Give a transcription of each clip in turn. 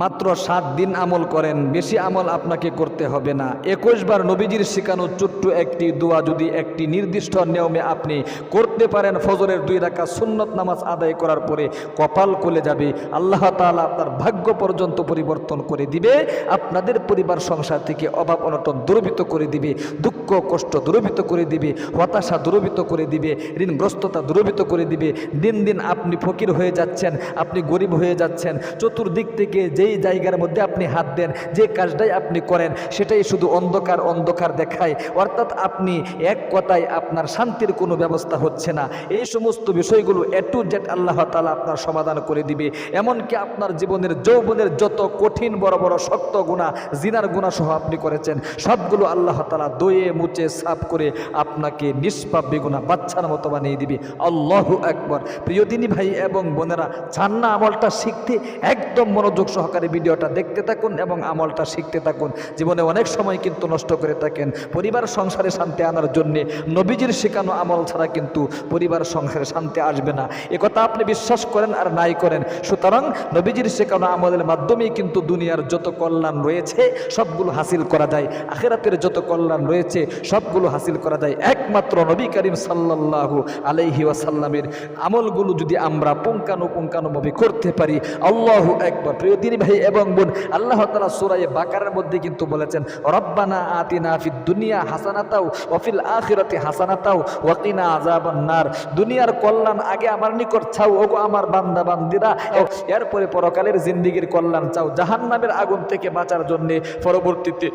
মাত্র সাত দিন আমল করেন, বেশি আমল আপনাকে করতে হবে না। একুশ বার নবীজির শিখানো ছোট্ট একটি দোয়া যদি একটি নির্দিষ্ট নিয়মে আপনি করতে পারেন, ফজরের দুই রাখা সুন্নত নামাজ আদায় করার পরে কপাল খুলে যাবে। আল্লাহ তাআলা আপনার ভাগ্য পর্যন্ত পরিবর্তন করে দিবে, আপনাদের পরিবার, সংসার থেকে অভাব অনটন দূরভীত করে দিবে, দুঃখ, কষ্ট দূরভীত করে দিবে, হতাশা দূরভীত করে দিবে, ঋণগ্রস্ততা দূরভীত করে দিবে। দিন দিন আপনি ফকির হয়ে যাচ্ছেন, আপনি গরিব হয়ে যাচ্ছেন, চতুর্দিক থেকে যেই জায়গার মধ্যে আপনি হাত দেন, যে কাজটাই আপনি করেন, সেটাই শুধু অন্ধকার অন্ধকার দেখায়। অর্থাৎ আপনি এক কথায় আপনার শান্তির কোনো ব্যবস্থা হচ্ছে না। এই সমস্ত বিষয়গুলো এ টু জেড আল্লাহ তালা আপনার সমাধান করে দিবে। এমনকি আপনার জীবনের যৌবনের যত কঠিন, বড় বড়, শক্ত গুণা জিনার গুণা সহ আপনি করেছেন, সবগুলো আল্লাহ তালা দয়ে মুচে সাফ করে আপনাকে নিষ্পাপ বেগুনা বাচ্চার মতো বানিয়ে দিবে। আল্লাহ একবার প্রিয়দিনী ভাই এবং বোনেরা, চান না আমলটা শিখতে, একদম মনোযোগ সহকারে ভিডিওটা দেখতে থাকুন এবং আমলটা শিখতে থাকুন। জীবনে অনেক সময় কিন্তু নষ্ট করে থাকেন। পরিবার সংসারে শান্তি আনার জন্যে নবীজির শেখানো আমল ছাড়া কিন্তু পরিবার সংসারে শান্তি আসবে না। কথা আপনি বিশ্বাস করেন আর নাই করেন। সুতরাং নবীজির শেখানো আমলের মাধ্যমেই কিন্তু দুনিয়ার যত কল্যাণ রয়েছে, সবগুলো হাসিল করা যায়। আখেরাতের যত কল্যাণ রয়েছে, সবগুলো হাসিল করা যায়। একমাত্র নবী করিম সাল্লাল্লাহু আলাইহি ওয়াসাল্লামের আমলগুলো যদি আমরা পুঙ্খানুপুঙ্খানুভাবে করতে পারি, আল্লাহু একবার প্রিয় দিনী ভাই এবং বোন, আল্লাহ তালা সুরাই বাকারের মধ্যে কিন্তু বলেছেন, রব্বানা আতিনা ফিদ দুনিয়া হাসানাতাও অফিল আখিরাতি হাসানাতাও ওয়াকিনা আযাবান নার। দুনিয়ার কল্যাণ আগে আমার নিকট চাও, ওগো আমার বান্দা বান্দিরা। এরপরে পরকালের জিন্দিগির কল্যাণ চাও, জাহান্নামের আগুন থেকে বাঁচার জন্যে পরবর্তীতে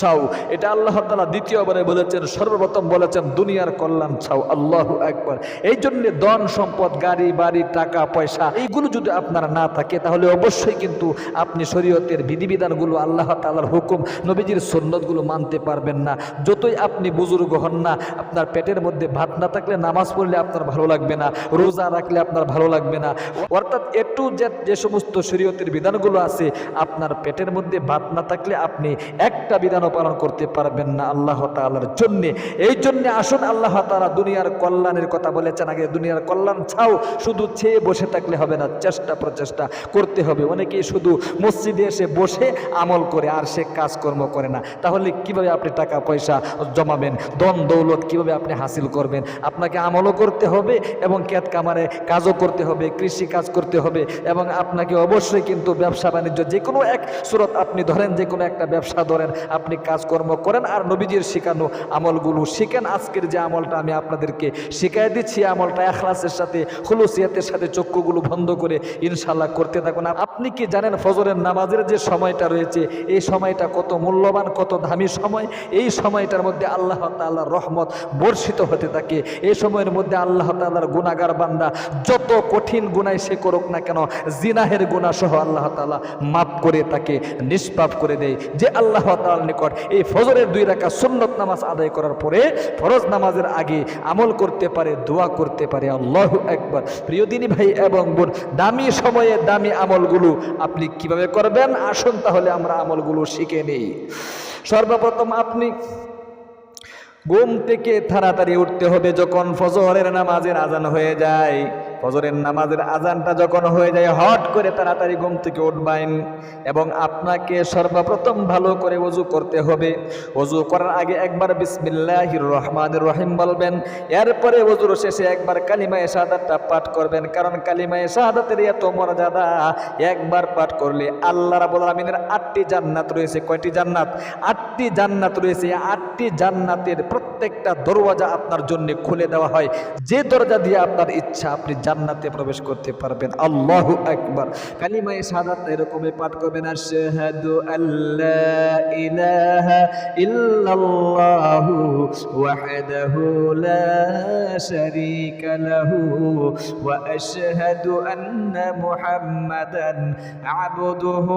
চাও। এটা আল্লাহ তালা দ্বিতীয়বারে বলেছেন, সর্বপ্রথম বলেছেন, দুনিয়ার কল্যাণ চাও। আল্লাহ একবার এই জন্যে ধন সম্পদ, গাড়ি, বাড়ি, টাকা, পয়সা, এইগুলো যদি আপনার না থাকে, তাহলে অবশ্যই কিন্তু আপনি শরীয়তের বিধিবিধানগুলো আল্লাহ তালার হুকুম, নবীজির সন্ন্যতগুলো মানতে পারবেন না। যতই আপনি বুজুর্গ হন না, আপনার পেটের মধ্যে ভাত না থাকলে নামাজ পড়লে আপনার ভালো লাগবে না, রোজা রাখলে আপনার ভালো লাগবে না। অর্থাৎ এ টু যে সমস্ত শরীয়তের বিধানগুলো আছে, আপনার পেটের মধ্যে ভাত না থাকলে আপনি একটা বিধান পালন করতে পারবেন না আল্লাহ তালার জন্যে। এই জন্যে আসুন, আল্লাহ তালা দুনিয়ার কল্যাণের কথা বলেছেন, আগে দুনিয়ার কল্যাণ ছাও, শুধু চেয়ে বসে থাকলে হবে না, চেষ্টা প্রচেষ্টা করতে হবে। অনেকেই শুধু মসজিদে এসে বসে আমল করে আর সে কাজকর্ম করে না। তাহলে কীভাবে আপনি টাকা, পয়সা জমাবেন? দন দৌলত কীভাবে আপনি হাসিল করবেন? আপনাকে আমলও করতে হবে এবং ক্যাত কামারে কাজও করতে হবে, কৃষি কাজ করতে হবে এবং আপনাকে অবশ্যই কিন্তু ব্যবসা বাণিজ্য যে কোনো এক সুরত আপনি ধরেন যে কোনো একটা ব্যবসা ধরেন আপনি কাজকর্ম করেন আর নবীজির শেখানো আমলগুলো শিখেন। আজকের যে আমলটা আমি আপনাদেরকে শিখাই দিচ্ছি আমলটা এখলাসের সাথে, খুলুসিয়াতের সাথে চক্ষুগুলো বন্ধ করে ইনশাল্লাহ করতে থাকুন। আপনি কি জানেন, ফজরের নামাজের যে সময়টা রয়েছে, এই সময়টা কত মূল্যবান, কত দামি সময়? এই সময়টার মধ্যে আল্লাহ তাল্লাহর রহমত বর্ষিত হতে থাকে। এই সময়ের মধ্যে আল্লাহ তাল্লাহর গুণাগার বান্দা যত কঠিন গুণায় সে করুক না কেন, জিনাহের গুণা সহ আল্লাহ তালা মাফ করে তাকে নিষ্পাপ করে দেয়। যে আল্লাহ তাল নিকট। এই ফজরের দুই রাখা সুন্নত নামাজ আদায় করার পরে ফরজ নামাজের আগে আমল করতে পারে, দোয়া করতে পারে। আল্লাহ একবার প্রিয় দিনী ভাই এবং বোন, দামি সময়ে দামি আমলগুলো আপনি কীভাবে করবেন? আসুন তাহলে আমরা আমলগুলো শিখে নেই। সর্বপ্রথম আপনি ঘুম থেকে তাড়াতাড়ি উঠতে হবে যখন ফজরের নামাজের আজান হয়ে যায়। ফজরের নামাজের আজানটা যখন হয়ে যায়, হট করে তাড়াতাড়ি ঘুম থেকে উঠবেন এবং আপনাকে সর্বপ্রথম ভালো করে অজু করতে হবে। অজু করার আগে একবার বিসমিল্লাহির রহমানির রহিম বলবেন। এরপরে অজুর শেষে একবার কালিমায়ে শাহাদাতটা পাঠ করবেন। কারণ কালিমায়ে শাহাদাতের এত মর্যাদা, একবার পাঠ করলে আল্লাহ রাব্বুল আলামিনের আটটি জান্নাত রয়েছে। কয়টি জান্নাত? আটটি জান্নাত রয়েছে। আটটি জান্নাতের প্রত্যেকটা দরওয়াজা আপনার জন্য খুলে দেওয়া হয়। যে দরজা দিয়ে আপনার ইচ্ছা, আপনি জান্নাতে প্রবেশ করতে পারবেন। আল্লাহু আকবার। কালিমায়ে শাহাদাত এরকমই পাঠ করবেন, আশহাদু আল্লা ইলাহা ইল্লাল্লাহু ওয়াহদাহু লা শারীকা লাহু ওয়া আশহাদু আন্না মুহাম্মাদান আবদুহু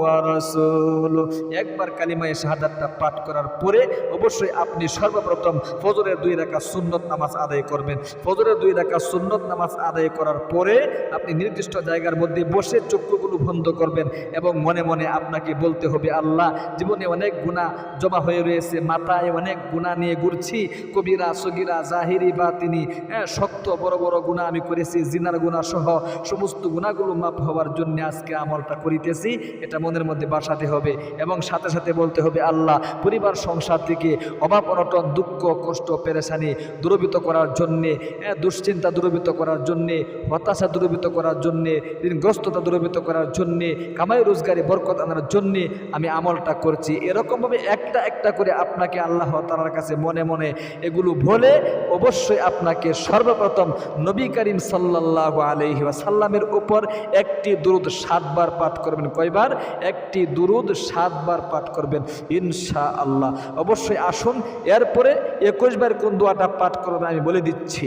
ওয়া রাসূলুহু। একবার কালিমায়ে শাহাদাতটা পাঠ করার পরে অবশ্যই আপনি সর্বপ্রথম ফজরের দুই রাখা সুন্নত নামাজ আদায় করবেন। ফজরের দুই রাখা সুন্নত নামাজ আদায় করার পরে আপনি নির্দিষ্ট জায়গার মধ্যে বসে চক্ষুগুলো বন্ধ করবেন এবং মনে মনে আপনাকে বলতে হবে আল্লাহ জীবনে অনেক গুণা জমা হয়ে রয়েছে মাথায় অনেক গুণা নিয়ে ঘুরছি কবিরা সগিরা জাহিরি বা তিনি হ্যাঁ, শক্ত বড় বড় গুণা আমি করেছি জিনার গুণা সহ সমস্ত গুণাগুলো মাপ হওয়ার জন্য আজকে আমলটা করিতেছি এটা মনের মধ্যে বাসাতে হবে এবং সাথে সাথে বলতে হবে আল্লাহ পরিবার সংসার থেকে অভাব অনটন দুঃখ কষ্ট পেরেশানি দূরবিত করার জন্যে দুশ্চিন্তা দুশ্চিন্তা দূরবিত করার জন্যে, হতাশা দূরবিত করার জন্যে, ঋণগ্রস্ততা দূরবিত করার জন্যে, কামাই রোজগারি বরকত আনার জন্যে আমি আমলটা করছি। এরকমভাবে একটা একটা করে আপনাকে আল্লাহ তালার কাছে মনে মনে এগুলো বলে অবশ্যই আপনাকে সর্বপ্রথম নবী করিম সাল্লাহ আলহি সাল্লামের উপর একটি দুরুদ সাতবার পাঠ করবেন। কয়বার? একটি দুরুদ সাতবার পাঠ করবেন ইনশা আল্লাহ অবশ্যই আসুন, এরপরে একুশবার কোন দোয়াটা পাঠ করবেন আমি বলে দিচ্ছি।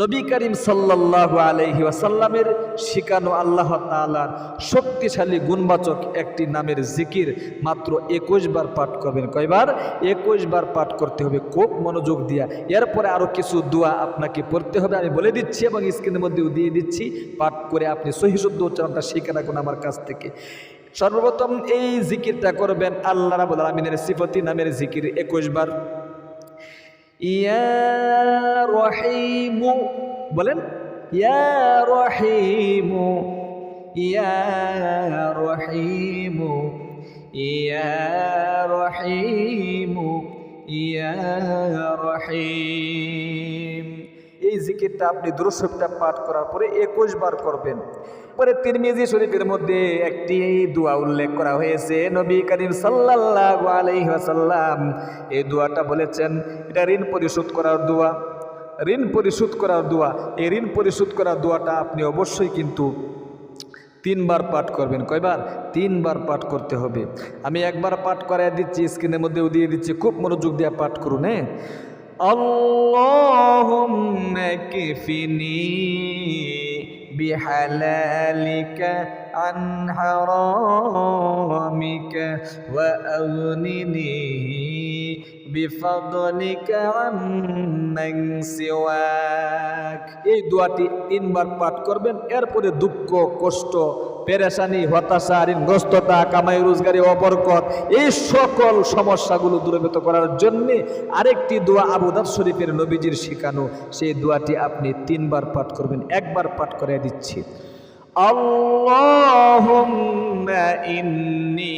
নবী করিম সাল্লাহ আলহি ওয়াসাল্লামের শিকানো আল্লাহ তালার শক্তিশালী গুণবাচক একটি নামের জিকির মাত্র একুশ বার পাঠ করবেন। কয়বার? একুশ বার পাঠ করতে হবে, খুব মনোযোগ দিয়া। এরপরে আরও কিছু দোয়া আপনাকে পড়তে হবে, আমি বলে দিচ্ছি এবং স্ক্রিনের মধ্যেও দিয়ে দিচ্ছি। পাঠ করে আপনি সহিশুদ্ধ উচ্চারণটা শিখে রাখুন আমার কাছ থেকে। সর্বপ্রথম এই জিকিরটা করবেন আল্লাহ রাবুল আলমিনের সিফতি নামের জিকির একুশ বার। ইয়া রহিমু বলেন ইয়া রহিমু ইয়া রহিমু ইয়া রহিমু ইয়া রহিম এই জিকিরটা আপনি দুরুশরীফটা পাঠ করার পরে একুশ বার করবেন। পরে তিরমিজি শরীফের মধ্যে একটি দোয়া উল্লেখ করা হয়েছে, নবী করিম আলাইহি এই দোয়াটা বলেছেন, এটা ঋণ পরিশোধ করার দোয়া। ঋণ পরিশোধ করার দোয়া, এই ঋণ পরিশোধ করার দোয়াটা আপনি অবশ্যই কিন্তু তিনবার পাঠ করবেন। কয়বার? তিনবার পাঠ করতে হবে। আমি একবার পাঠ করাই দিচ্ছি, স্ক্রিনের মধ্যেও দিয়ে দিচ্ছি, খুব মনোযোগ দিয়ে পাঠ করুন হ্যাঁ? اللهم كفني بحلالك عن حرامك وأغنني بفضلك عمن سواك এই দোয়াটি তিনবার পাঠ করবেন এরপরে দুঃখ কষ্ট পেরেশানি হতাশা ঋণগ্রস্ততা কামাই রোজগারি অবরকত এই সকল সমস্যাগুলো দূরীভূত করার জন্য আরেকটি দোয়া আবুদার শরীফের নবীজির শেখানো সেই দোয়াটি আপনি তিনবার পাঠ করবেন একবার পাঠ করে দিচ্ছি আল্লাহুম্মা ইন্নী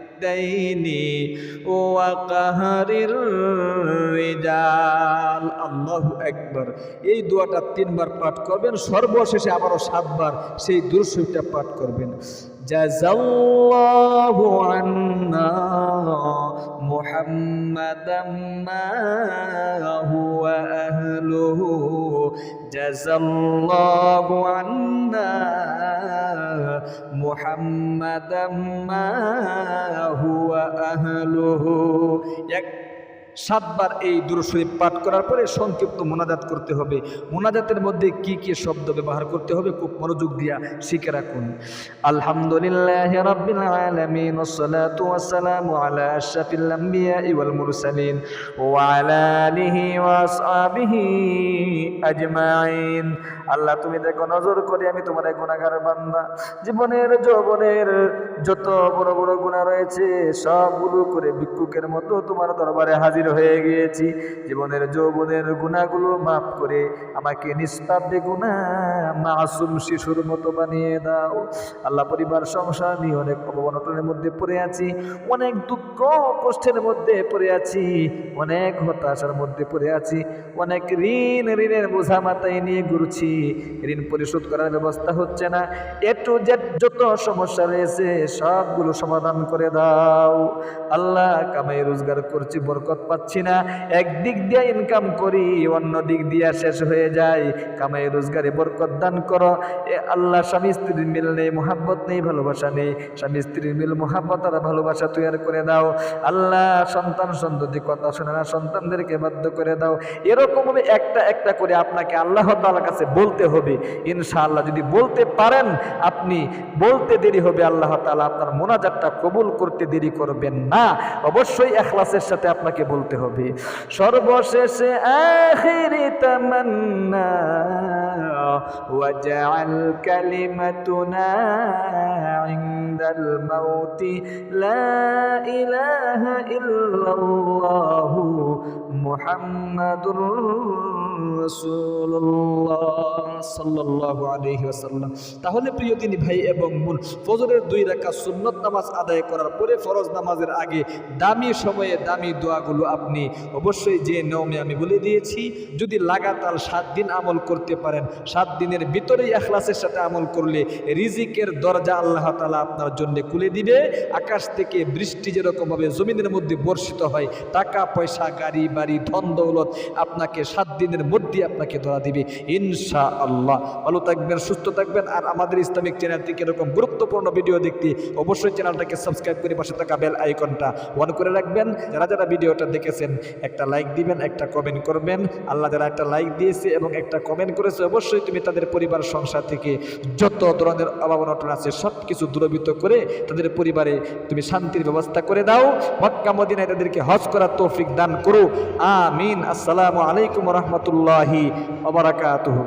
الدين وقهر الرجال আল্লাহু একবার এই দোয়াটা তিনবার পাঠ করবেন সর্বশেষে আবারও সাতবার সেই দুরশরীফটা পাঠ করবেন জাজাল্লাহু আন্না মুহাম্মাদাম মা হুয়া আহলুহু জাজাল্লাহু আন্না মুহাম্মাদাম মা হুয়া আহলুহু। এক সাতবার এই দুরুশরীফ পাঠ করার পরে সংক্ষিপ্ত মোনাজাত করতে হবে। মোনাজাতের মধ্যে কি কি শব্দ ব্যবহার করতে হবে খুব মনোযোগ দিয়া শিখে রাখুন। আলহামদুলিল্লাহ রাব্বিল আলামিন আশরাফিল আমবিয়াই ওয়াল মুরসালিন, ওয়া আলা আলিহি ওয়া আসহাবিহি আজমাইন। আল্লাহ, তুমি দেখো, নজর করে আমি তোমার গুনাহগার বান্দা। জীবনের, যৌবনের যত বড় বড় গুনাহ রয়েছে, সবগুলো করে ভিক্ষুকের মতো তোমার দরবারে হাজির হাজির হয়ে গিয়েছি। জীবনের যৌবনের গুণাগুলো মাফ করে আমাকে নিষ্পাপ বেগুনা মাসুম শিশুর মতো বানিয়ে দাও। আল্লাহ পরিবার, সংসার নিয়ে অনেক অবনটনের মধ্যে পড়ে আছি, অনেক দুঃখ কষ্টের মধ্যে পড়ে আছি, অনেক হতাশার মধ্যে পড়ে আছি, অনেক ঋণ, ঋণের বোঝা মাথায় নিয়ে ঘুরছি। ঋণ পরিশোধ করার ব্যবস্থা হচ্ছে না। একটু যত সমস্যা রয়েছে, সবগুলো সমাধান করে দাও। আল্লাহ কামাই রোজগার করছি, বরকত পাচ্ছি না। একদিক দিয়ে ইনকাম করি, অন্য দিক দিয়ে শেষ হয়ে যায়। কামাই, রোজগারে বরকত দান করো। এ আল্লাহ, স্বামী স্ত্রীর মিল নেই, মোহাব্বত নেই, ভালোবাসা নেই। স্বামী স্ত্রীর মিল, মোহাব্বত আর ভালোবাসা তৈরি করে দাও। আল্লাহ, সন্তান সন্ততি কথা শোনে না, সন্তানদেরকে বাধ্য করে দাও। এরকম ভাবে একটা একটা করে আপনাকে আল্লাহ তাআলার কাছে বলতে হবে। ইনশাআল্লাহ যদি বলতে পারেন, আপনি বলতে দেরি হবে, আল্লাহ তাআলা আপনার মোনাজাতটা কবুল করতে দেরি করবেন না। অবশ্যই এখলাসের সাথে আপনাকে বলতে হবে। সর্বশেষে আখিরি তামান্না ওয়াজআল কালিমাতুনা ইনদাল মাউতি লা ইলাহা ইল্লাল্লাহু মুহাম্মাদুর তাহলে প্রিয় তিনি ভাই এবং বোন, ফজরের দুই রাকাত সুন্নত নামাজ আদায় করার পরে ফরজ নামাজের আগে দামি সময়ে দামি দোয়াগুলো আপনি অবশ্যই যে নিয়মে আমি বলে দিয়েছি, যদি লাগাতার সাত দিন আমল করতে পারেন, সাত দিনের ভিতরেই এখলাসের সাথে আমল করলে রিজিকের দরজা আল্লাহ তালা আপনার জন্য খুলে দিবে। আকাশ থেকে বৃষ্টি যেরকমভাবে জমিনের মধ্যে বর্ষিত হয়, টাকা পয়সা, গাড়ি, বাড়ি ধন দৌলত আপনাকে সাত দিনের মধ্যে আপনাকে ধরা দিবে। ইনশা আল্লাহ ভালো থাকবেন, সুস্থ থাকবেন। আর আমাদের ইসলামিক চ্যানেল থেকে এরকম গুরুত্বপূর্ণ ভিডিও দেখতে অবশ্যই চ্যানেলটাকে সাবস্ক্রাইব করে পাশে থাকা বেল আইকনটা অন করে রাখবেন। যারা যারা ভিডিওটা দেখেছেন, একটা লাইক দিবেন, একটা কমেন্ট করবেন। আল্লাহ যারা একটা লাইক দিয়েছে এবং একটা কমেন্ট করেছে, অবশ্যই তুমি তাদের পরিবার, সংসার থেকে যত ধরনের অভাব অনটন আছে সব কিছু দূরবীত করে তাদের পরিবারে তুমি শান্তির ব্যবস্থা করে দাও। মক্কা, মদিনায় তাদেরকে হজ করার তৌফিক দান করো। আমিন। আসসালামু আলাইকুম রহমতুল্লাহি ওবরাকাতুহু